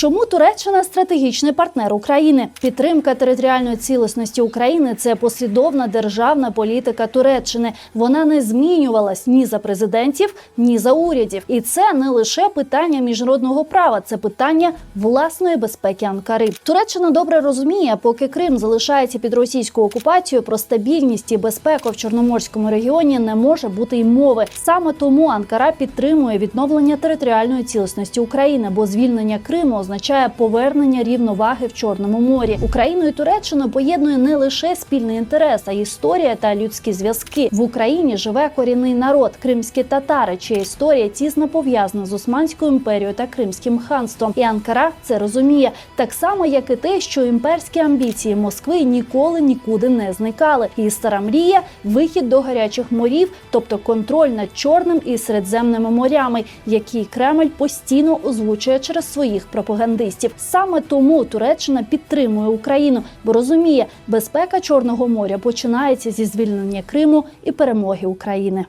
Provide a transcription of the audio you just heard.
Чому Туреччина стратегічний партнер України? Підтримка територіальної цілісності України це послідовна державна політика Туреччини. Вона не змінювалась ні за президентів, ні за урядів. І це не лише питання міжнародного права, це питання власної безпеки Анкари. Туреччина добре розуміє, поки Крим залишається під російською окупацією, про стабільність і безпеку в Чорноморському регіоні не може бути й мови. Саме тому Анкара підтримує відновлення територіальної цілісності України, бо звільнення Криму означає повернення рівноваги в Чорному морі. Україну і Туреччину поєднує не лише спільний інтерес, а історія та людські зв'язки. В Україні живе корінний народ кримські татари, чия історія тісно пов'язана з Османською імперією та Кримським ханством. І Анкара це розуміє так само, як і те, що імперські амбіції Москви ніколи нікуди не зникали. Її стара мрія вихід до гарячих морів, тобто контроль над Чорним і Середземними морями, які Кремль постійно озвучує через своїх пропагандистів. Саме тому Туреччина підтримує Україну, бо розуміє, безпека Чорного моря починається зі звільнення Криму і перемоги України.